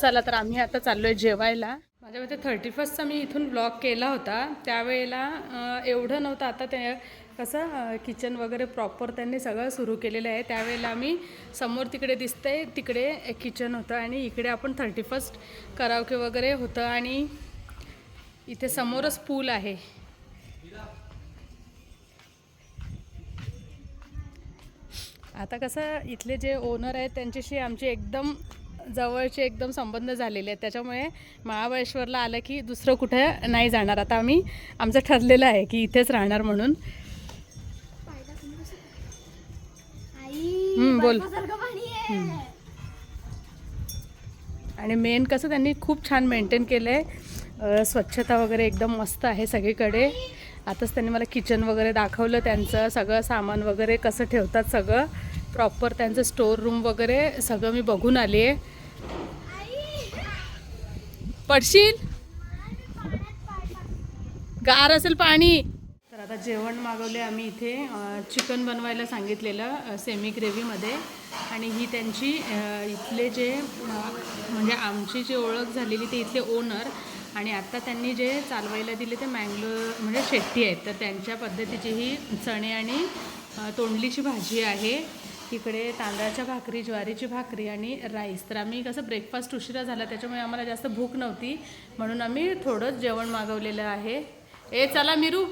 चला तर आम्ही आता चाललो आहे जेवायला. माझ्या मते थर्टी फर्स्टचा मी इथून ब्लॉग केला होता. त्यावेळेला एवढं नव्हतं. आता ते कसं किचन वगैरे प्रॉपर त्यांनी सगळं सुरू केलेलं आहे. त्यावेळेला आम्ही समोर तिकडे दिसतंय तिकडे किचन होतं आणि इकडे आपण थर्टी फर्स्ट करावके वगैरे होतं आणि इथे समोरच पूल आहे. आता कसं इथले जे ओनर आहेत त्यांच्याशी आमचे एकदम जवळचे एकदम संबंध झालेले आहेत. त्याच्यामुळे महाबळेश्वरला आलं की दुसरं कुठं नाही जाणार. आता आम्ही आमचं ठरलेलं आहे की इथेच राहणार म्हणून. बोल. आणि मेन कसं त्यांनी खूप छान मेंटेन केलं आहे स्वच्छता वगैरे एकदम मस्त आहे सगळीकडे. आताच त्यांनी मला किचन वगैरे दाखवलं त्यांचं सगळं सामान वगैरे कसं ठेवतात सगळं. प्रॉपर त्यांचं स्टोर रूम वगैरे सगळं मी बघून आली आहे पडशील? गार असेल पाणी. तर आता जेवण मागवले आम्ही इथे. चिकन बनवायला सांगितलेलं सेमी ग्रेव्हीमध्ये आणि ही त्यांची इथले जे म्हणजे आमची जी ओळख झालेली ते इथले ओनर आणि आत्ता त्यांनी जे चालवायला दिले ते मँगलोर म्हणजे शेट्टी आहेत. तर त्यांच्या पद्धतीची ही चणे आणि तोंडलीची भाजी आहे. इकडे तांदळाच्या भाकरी ज्वारीची भाकरी आणि राईस. तर आम्ही कसं ब्रेकफास्ट उशिरा झाला त्याच्यामुळे आम्हाला जास्त भूक नव्हती. म्हणून आम्ही थोडंच जेवण मागवलेलं आहे. ए चला मिरू.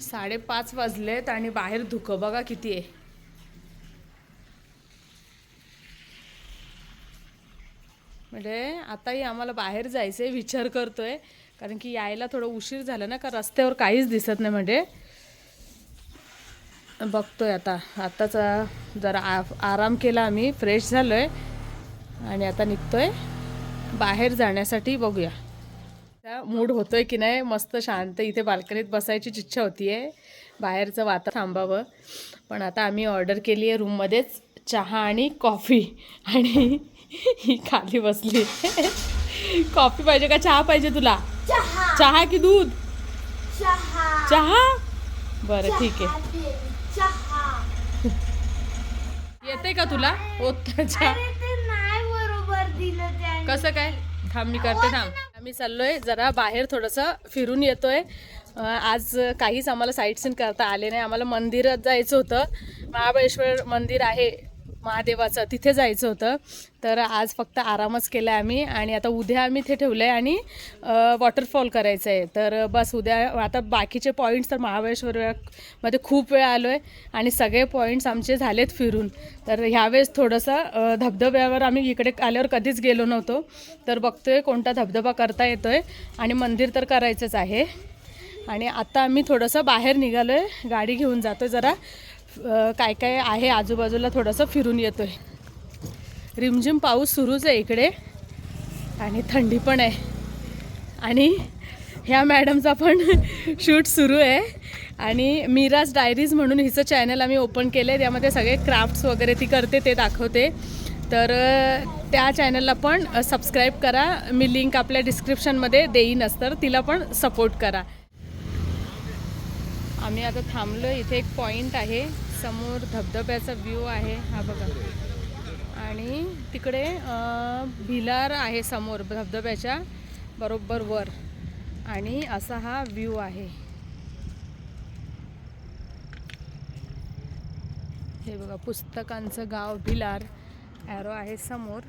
साडेपाच वाजलेत आणि बाहेर धुकं. बघा किती आहे. म्हणजे आताही आम्हाला बाहेर जायचं आहे विचार करतोय. कारण की यायला थोडं उशीर झाला ना का रस्त्यावर काहीच दिसत नाही म्हणजे. बघतोय आता. आताच जरा आ आराम केला आम्ही फ्रेश झालोय. आणि आता निघतोय. बाहेर जाण्यासाठी बघूया. मूड होतोय की नाही? मस्त शांत इथे बाल्कनीत बसायचीच इच्छा होती आहे बाहेरचं वाता थांबावं. पण आता आम्ही ऑर्डर केली आहे रूममध्येच चहा आणि कॉफी आणि ही खाली बसली. कॉफी पाहिजे का? चहा पाहिजे तुला? चहा. चहा की दूध? चहा. बरं ठीक आहे. आहे येते का तुला? त्याने. कसं काय? थांब मी करते थांब. आम्ही चाललोय जरा बाहेर थोडंसं फिरून येतोय. आज काहीच आम्हाला साईट सीन करता आले नाही. आम्हाला मंदिरात जायचं होतं. महाबळेश्वर मंदिर आहे. महादेवाचं. तिथे जायचं होतं. तर आज फक्त आरामच केला आहे आम्ही आणि आता उद्या आम्ही इथे ठेवलं आहे आणि वॉटरफॉल करायचं आहे तर बस उद्या आता बाकीचे पॉईंट्स तर महाबळेश्वरमध्ये खूप वेळ आलो आहे आणि सगळे पॉईंट्स आमचे झालेत फिरून. तर ह्यावेळेस थोडंसं धबधब्यावर आम्ही इकडे आल्यावर कधीच गेलो नव्हतो. तर बघतोय कोणता धबधबा करता येतो आहे आणि मंदिर तर करायचंच आहे. आणि आता आम्ही थोडंसं बाहेर निघालो आहे गाडी घेऊन जातो जरा. काय काय आहे आजूबाजूला थोडंसं फिरून येतोय. रिमझिम पाऊस सुरूच आहे इकडे. आणि थंडी पण आहे. आणि ह्या मॅडमचा पण शूट सुरू आहे. आणि मीराज डायरीज म्हणून हिचं चॅनल आम्ही ओपन केलं आहे त्यामध्ये सगळे क्राफ्ट्स वगैरे ती करते ते दाखवते. तर त्या चॅनलला पण सबस्क्राईब करा. मी लिंक आपल्या डिस्क्रिप्शनमध्ये देईनच. तर तिला पण सपोर्ट करा. आम्ही आता थांबलो इथे एक पॉईंट आहे. समोर धबधब्याचा व्ह्यू आहे. हा बघा. आणि तिकडे भिलार आहे समोर धबधब्याच्या बरोबर वर. आणि असा हा व्ह्यू आहे. हे बघा पुस्तकांचं गाव भिलार. ॲरो आहे समोर.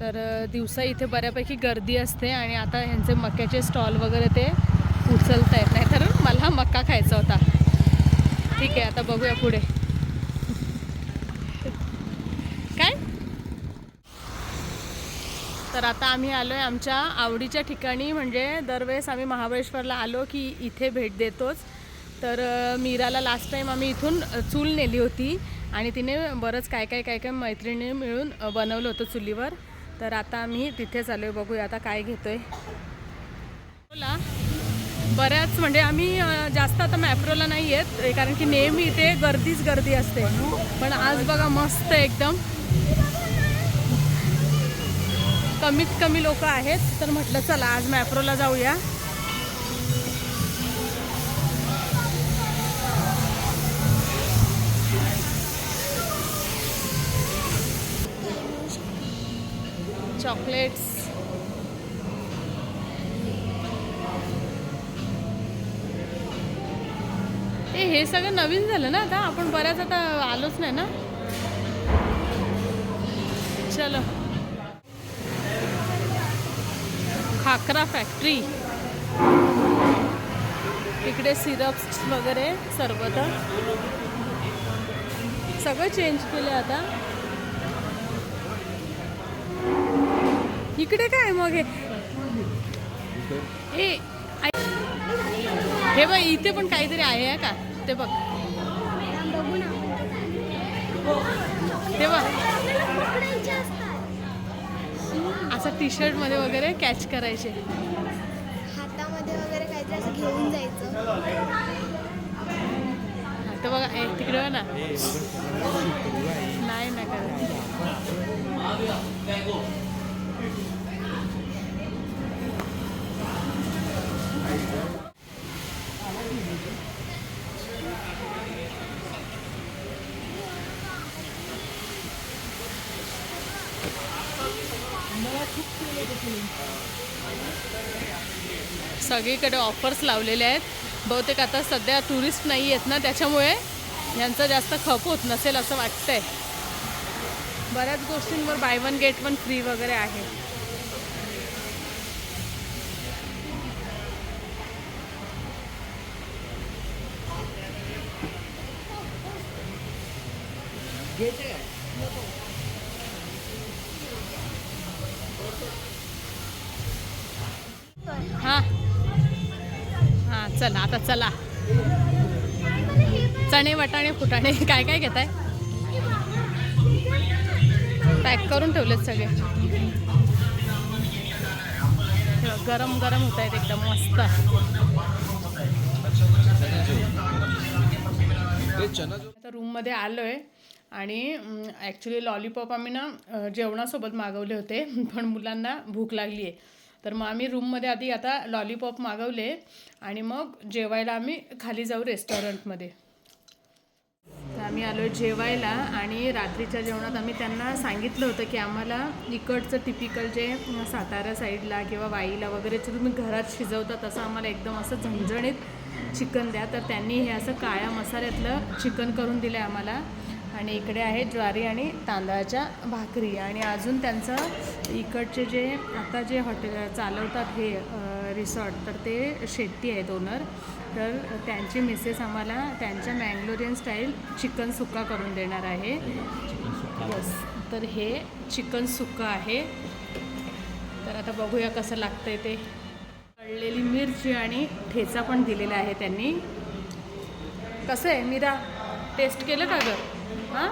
तर दिवसा इथे बऱ्यापैकी गर्दी असते आणि आता ह्यांचे मक्याचे स्टॉल वगैरे ते उचलता येत नाही. तर मला मक्का खायचा होता. ठीक आहे आता बघूया पुढे. काय? तर आता आम्ही आलो आहे आमच्या आवडीच्या ठिकाणी. म्हणजे दरवेळेस आम्ही महाबळेश्वरला आलो की इथे भेट देतोच. तर मीराला लास्ट टाईम आम्ही इथून चूल नेली होती. आणि तिने बरंच काय काय काय काय मैत्रिणी मिळून बनवलं होतं चुलीवर. तर आता आम्ही तिथेच आलो आहे बघूया आता काय घेतोय. बोला बऱ्याच म्हणजे आम्ही जास्त आता मॅप्रोला नाही येत कारण की नेहमी इथे गर्दीच गर्दी असते. पण आज बघा मस्त एकदम. कमीत कमी लोक आहेत तर म्हटलं चला आज मॅप्रोला जाऊया. चॉकलेट्स. ए हे सगळं नवीन झालं ना आता? आपण बऱ्याच आता आलोच नाही ना? चलो. खाकरा फॅक्टरी. इकडे सिरप्स वगैरे सरबत. सगळं चेंज केलं आता. इकडे काय मग हे. हे बघ इथे पण काहीतरी आहे हा का? ते बघ. बघू ना ते बघ. पकडायचे असतात असं टी शर्टमध्ये वगैरे कॅच करायचे. हातामध्ये वगैरे काहीतरी असं घेऊन जायचं. ते बघा तिकडे ना करत सगळीकडे ऑफर्स लावलेले आहेत. बहुतेक आता सध्या टुरिस्ट नाही आहेत ना त्याच्यामुळे यांचा जास्त खप होत नसेल असं वाटतंय. बऱ्याच गोष्टींवर buy one get one free वगैरे आहे. हां चला आता चला. चणे वटाणे फुटाणे काय काय घेताय? पॅक करून ठेवलेत सगळे. गरम गरम होत आहेत एकदम मस्त. आता रूममध्ये आलो आहे आणि ॲक्च्युली लॉलीपॉप आम्ही ना जेवणासोबत मागवले होते पण मुलांना भूक लागली आहे तर मग आम्ही रूममध्ये आधी आता लॉलीपॉप मागवले आणि मग जेवायला आम्ही खाली जाऊ रेस्टॉरंटमध्ये तर आम्ही आलो जेवायला आणि रात्रीच्या जेवणात आम्ही त्यांना सांगितलं होतं की आम्हाला इकडचं टिपिकल जे सातारा साईडला किंवा वाईला वगैरे जे तुम्ही घरात शिजवता तसं आम्हाला एकदम असं झणझणीत चिकन द्या. तर त्यांनी हे असं काळ्या मसाल्यातलं चिकन करून दिलं आहे आम्हाला. आणि इकडे आहे ज्वारी आणि तांदळाच्या भाकरी. आणि अजून त्यांचं इकडचे जे आता जे हॉटेल चालवतात हे रिसॉर्ट तर ते शेट्टी आहेत ओनर. तर त्यांची मिसेस आम्हाला त्यांच्या मँगलोरियन स्टाईल चिकन सुक्का करून देणार आहे. यस तर हे चिकन सुक्का आहे. तर आता बघूया कसं लागतंय ते. तळलेली मिरची आणि ठेचा पण दिलेला आहे त्यांनी. कसं आहे मीरा? टेस्ट केलं का गं? हां